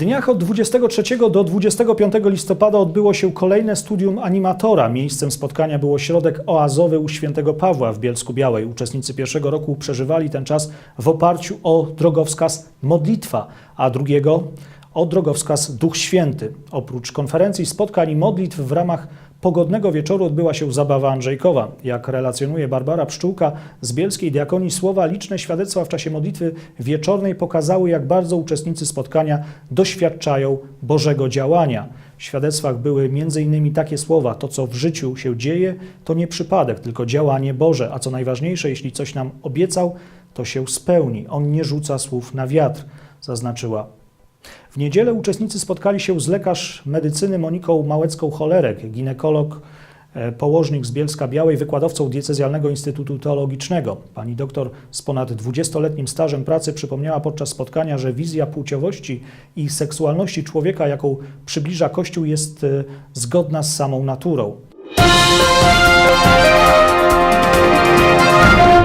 dniach od 23 do 25 listopada odbyło się kolejne studium animatora. Miejscem spotkania było środek oazowy u Świętego Pawła w Bielsku Białej. Uczestnicy pierwszego roku przeżywali ten czas w oparciu o drogowskaz modlitwa, a drugiego o drogowskaz Duch Święty. Oprócz konferencji, spotkań i modlitw w ramach pogodnego wieczoru odbyła się zabawa Andrzejkowa. Jak relacjonuje Barbara Pszczółka z Bielskiej Diakonii Słowa, liczne świadectwa w czasie modlitwy wieczornej pokazały, jak bardzo uczestnicy spotkania doświadczają Bożego działania. W świadectwach były m.in. takie słowa: To, co w życiu się dzieje, to nie przypadek, tylko działanie Boże, a co najważniejsze, jeśli coś nam obiecał, to się spełni. On nie rzuca słów na wiatr, zaznaczyła w niedzielę uczestnicy spotkali się z lekarz medycyny Moniką Małecką-Cholerek, ginekolog, e, położnik z Bielska Białej, wykładowcą Diecezjalnego Instytutu Teologicznego. Pani doktor z ponad 20-letnim stażem pracy przypomniała podczas spotkania, że wizja płciowości i seksualności człowieka, jaką przybliża Kościół, jest e, zgodna z samą naturą.